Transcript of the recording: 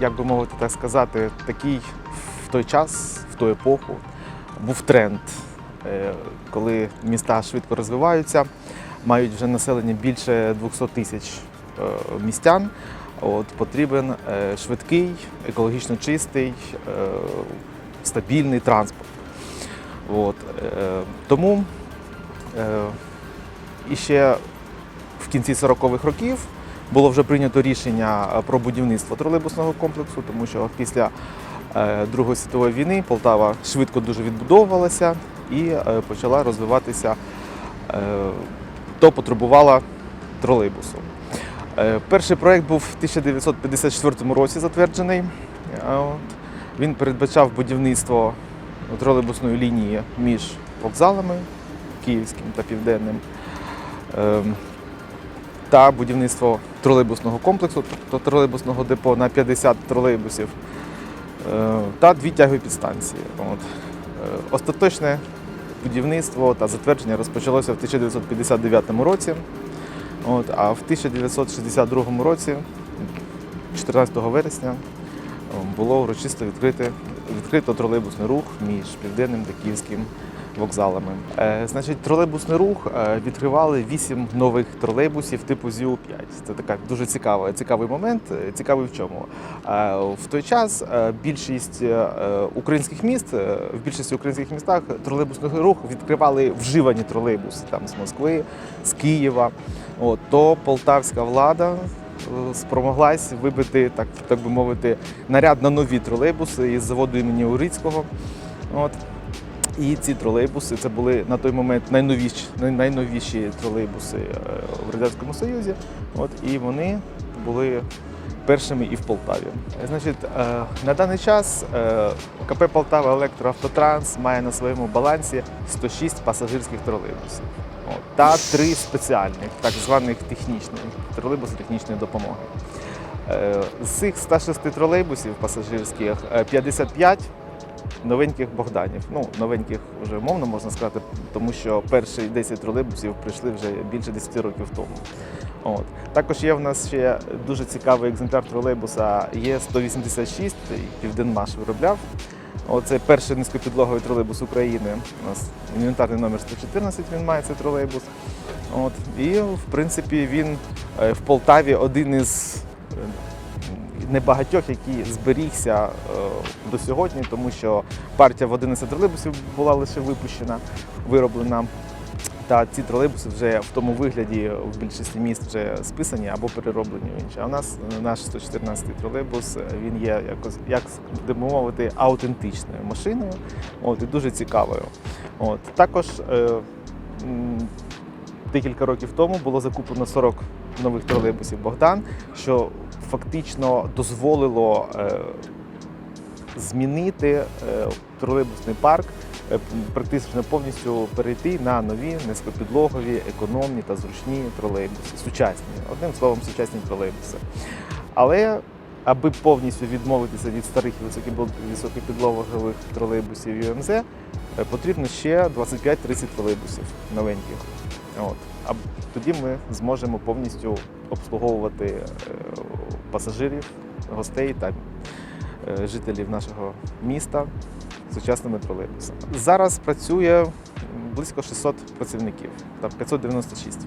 як би мовити так сказати, такий в той час, в ту епоху, був тренд, е, коли міста швидко розвиваються, мають вже населення більше 200 тисяч е, містян. От, потрібен е, швидкий, екологічно чистий, стабільний транспорт. От, тому і ще в кінці 40-х років було вже прийнято рішення е, про будівництво тролейбусного комплексу, тому що після е, Другої світової війни Полтава швидко дуже відбудовувалася і е, почала розвиватися, то потребувала тролейбусу. Перший проєкт був в 1954 році затверджений. Він передбачав будівництво тролейбусної лінії між вокзалами Київським та Південним ем, та будівництво тролейбусного комплексу, тобто тролейбусного депо на 50 тролейбусів е, та дві тягові підстанції. От. Е, Остаточне будівництво та затвердження розпочалося в 1959 році. От, а в 1962 році, 14 вересня, було урочисто відкрите, відкрито тролейбусний рух між південним та київським вокзалами. Е, значить, тролейбусний рух е, відкривали вісім нових тролейбусів типу ЗІУ-5. Це така дуже цікава, цікавий момент. Е, Цікавий в чому? В той час більшість українських міст, в більшості українських містах тролейбусний рух відкривали вживані тролейбуси там з Москви, з Києва. От, то полтавська влада спромоглась вибити, так, так би мовити, наряд на нові тролейбуси із заводу імені Урицького. От. І ці тролейбуси це були на той момент найновіші, найновіші тролейбуси е, в Радянському Союзі. От, і вони були першими і в Полтаві. Значить, е, на даний час е, КП Полтава Електроавтотранс має на своєму балансі 106 пасажирських тролейбусів та три спеціальних, так званих технічних тролейбуси технічної допомоги. Е, З цих 106 тролейбусів пасажирських е, 55 новеньких Богданів. Ну, новеньких вже мовно можна сказати, тому що перші 10 тролейбусів прийшли вже більше 10 років тому. От. Також є в нас ще дуже цікавий екземпляр тролейбуса Є-186, який Південмаш виробляв. Оце перший низькопідлоговий тролейбус України. У нас інвентарний номер 114 він має цей тролейбус. От. І, в принципі, він е, в Полтаві один із е, небагатьох, який зберігся е, до сьогодні, тому що партія в 11 тролейбусів була лише випущена, вироблена. Та ці тролейбуси вже в тому вигляді в більшості міст вже списані або перероблені в інші. А у нас е, наш 114 й тролейбус е, він є якось, як би мовити, аутентичною машиною, от, і дуже цікавою. От. Також е, декілька років тому було закуплено 40 нових тролейбусів Богдан, що фактично дозволило е, змінити е, тролейбусний парк, практично повністю перейти на нові низькопідлогові, економні та зручні тролейбуси, сучасні, одним словом, сучасні тролейбуси. Але аби повністю відмовитися від старих високопідлогових тролейбусів ЮМЗ, е, потрібно ще 25-30 тролейбусів новеньких. От. А тоді ми зможемо повністю обслуговувати е, пасажирів, гостей та е, жителів нашого міста сучасними тролейбусами. Зараз працює близько 600 працівників, там 596.